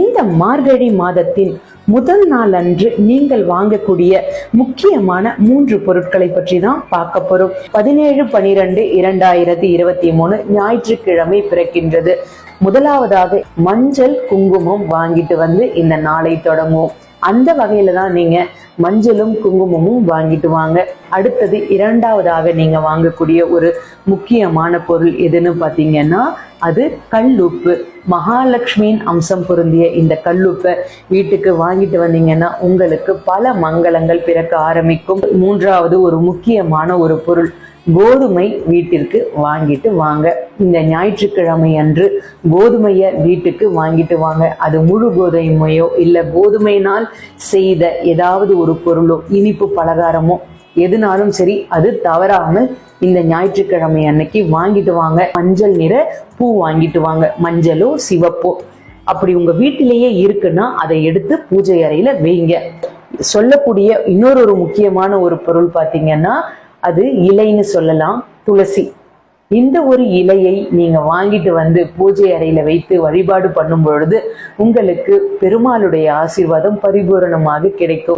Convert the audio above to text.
இந்த மார்கழி மாதத்தின் முதல் நாள் அன்று நீங்கள் வாங்கக்கூடிய முக்கியமான மூன்று பொருட்களை பற்றி தான் பார்க்க போறோம். பதினேழு பனிரெண்டு இரண்டாயிரத்தி இருபத்தி மூணு ஞாயிற்றுக்கிழமை பிறக்கின்றது. முதலாவதாக மஞ்சள் குங்குமம் வாங்கிட்டு வந்து இந்த நாளை தொடங்குவோம். அந்த வகையில தான் நீங்க மஞ்சளும் குங்குமமும் வாங்கிட்டு வாங்க. அடுத்தது இரண்டாவதாக நீங்க வாங்கக்கூடிய ஒரு முக்கியமான பொருள் எதுன்னு பாத்தீங்கன்னா அது கல்லுப்பு. மகாலட்சுமியின் அம்சம் பொருந்திய இந்த கல்லுப்பை வீட்டுக்கு வாங்கிட்டு வந்தீங்கன்னா உங்களுக்கு பல மங்களங்கள் பிறக்க ஆரம்பிக்கும். மூன்றாவது ஒரு முக்கியமான ஒரு பொருள் கோதுமை வீட்டிற்கு வாங்கிட்டு வாங்க. இந்த ஞாயிற்றுக்கிழமை அன்று கோதுமையை வீட்டுக்கு வாங்கிட்டு வாங்க. அது முழு கோதுமையோ இல்லை கோதுமையினால் செய்த ஏதாவது ஒரு பொருளோ இனிப்பு பலகாரமோ எதுனாலும் சரி அது தவறாமல் இந்த ஞாயிற்றுக்கிழமை அன்னைக்கு வாங்கிட்டு வாங்க. மஞ்சள் நிற பூ வாங்கிட்டு வாங்க. மஞ்சளோ சிவப்போ. அப்படி உங்க வீட்டிலேயே இருக்குன்னா அதை எடுத்து பூஜை அறையில வைங்க. சொல்லக்கூடிய இன்னொரு ஒரு முக்கியமான ஒரு பொருள் பார்த்தீங்கன்னா அது இலைன்னு சொல்லலாம் துளசி. இந்த ஒரு இலையை நீங்க வாங்கிட்டு வந்து பூஜை அறையில வைத்து வழிபாடு பண்ணும் பொழுது உங்களுக்கு பெருமாளுடைய ஆசீர்வாதம் பரிபூரணமாக கிடைக்கும்.